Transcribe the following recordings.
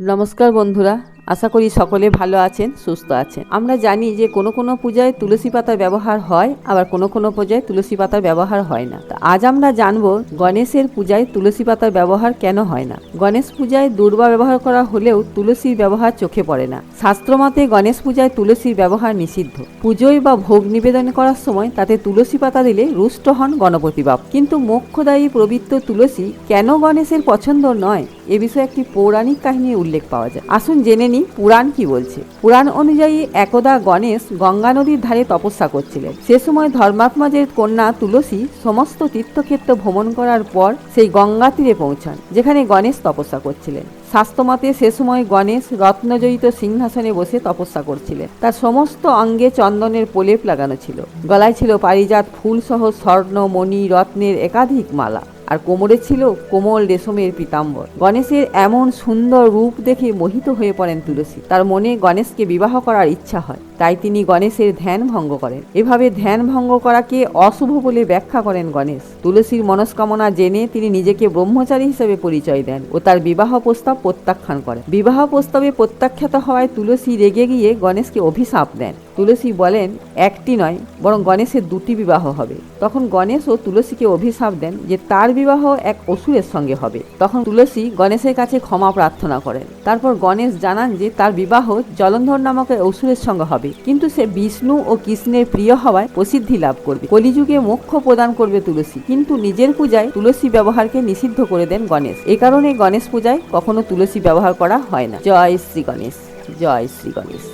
নমস্কার বন্ধুরা আশা করি সকলে ভালো আছেন, সুস্থ আছেন। আমরা জানি যে কোনো কোনো পূজায় তুলসী পাতার ব্যবহার হয়, আবার কোনো কোনো পূজায় তুলসী পাতার ব্যবহার হয় না। আজ আমরা জানব গণেশের পূজায় তুলসী পাতার ব্যবহার কেন হয় না। গণেশ পূজায় দুর্বা ব্যবহার করা হলেও তুলসীর ব্যবহার চোখে পড়ে না। শাস্ত্রমতে গণেশ পূজায় তুলসীর ব্যবহার নিষিদ্ধ। পুজোয় বা ভোগ নিবেদন করার সময় তাতে তুলসী পাতা দিলে রুষ্ট হন গণপতি বাপ কিন্তু মোক্ষদায়ী পবিত্র তুলসী কেন গণেশের পছন্দ নয়? এ বিষয়ে একটি পৌরাণিক কাহিনীর উল্লেখ পাওয়া যায়। আসুন জেনে নিই পুরাণ কি বলছে? পুরাণ অনুযায়ী একদা গণেশ গঙ্গা নদীর ধারে তপস্যা করছিলেন। সে সময় ধর্মাত্মাজের কন্যা তুলসী সমস্ত তীর্থক্ষেত্র ভ্রমণ করার পর সেই গঙ্গা তীরে পৌঁছান, যেখানে গণেশ তপস্যা করছিলেন। শাস্ত্রমতে সে সময় গণেশ রত্নজয়িত সিংহাসনে বসে তপস্যা করছিলেন। তার সমস্ত অঙ্গে চন্দনের প্রলেপ লাগানো ছিল। গলায় ছিল পারিজাত ফুলসহ স্বর্ণ, মণি, রত্নের একাধিক মালা। আর কোমরে ছিল কোমল রেশমের পিতাম্বর। গণেশের এমন সুন্দর রূপ দেখে মোহিত হয়ে পড়েন তুলসী। তার মনে গণেশকে বিবাহ করার ইচ্ছা হয়। তাই তিনি গণেশের ধ্যান ভঙ্গ করেন। এভাবে ধ্যান ভঙ্গ করাকে অশুভ বলে ব্যাখ্যা করেন গণেশ। তুলসীর মনস্কামনা জেনে তিনি নিজেকে ব্রহ্মচারী হিসেবে পরিচয় দেন ও তার বিবাহ প্রস্তাব প্রত্যাখ্যান করেন। বিবাহ প্রস্তাবে প্রত্যাখ্যাত হওয়ায় তুলসী রেগে গিয়ে গণেশকে অভিশাপ দেন। তুলসী বলেন, একটি নয়, বরং গণেশের দুটি বিবাহ হবে। তখন গণেশ ও তুলসীকে অভিশাপ দেন যে তার বিবাহ এক অসুরের সঙ্গে হবে। তখন তুলসী গণেশের কাছে ক্ষমা প্রার্থনা করেন। তারপর গণেশ জানান যে তার বিবাহ জলন্ধর নামক অসুরের সঙ্গে হবে। কিন্তু সে বিষ্ণু ও কৃষ্ণের প্রিয় হওয়ায় প্রসিদ্ধি লাভ করবে। কলিযুগে মোক্ষ প্রদান করবে তুলসী। কিন্তু নিজের পূজায় তুলসী ব্যবহারকে নিষিদ্ধ করে দেন গণেশ। এ কারণে গণেশ পূজায় কখনো তুলসী ব্যবহার করা হয় না। জয় শ্রী গণেশ। জয় শ্রী গণেশ।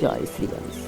জয় শ্রী গণেশ।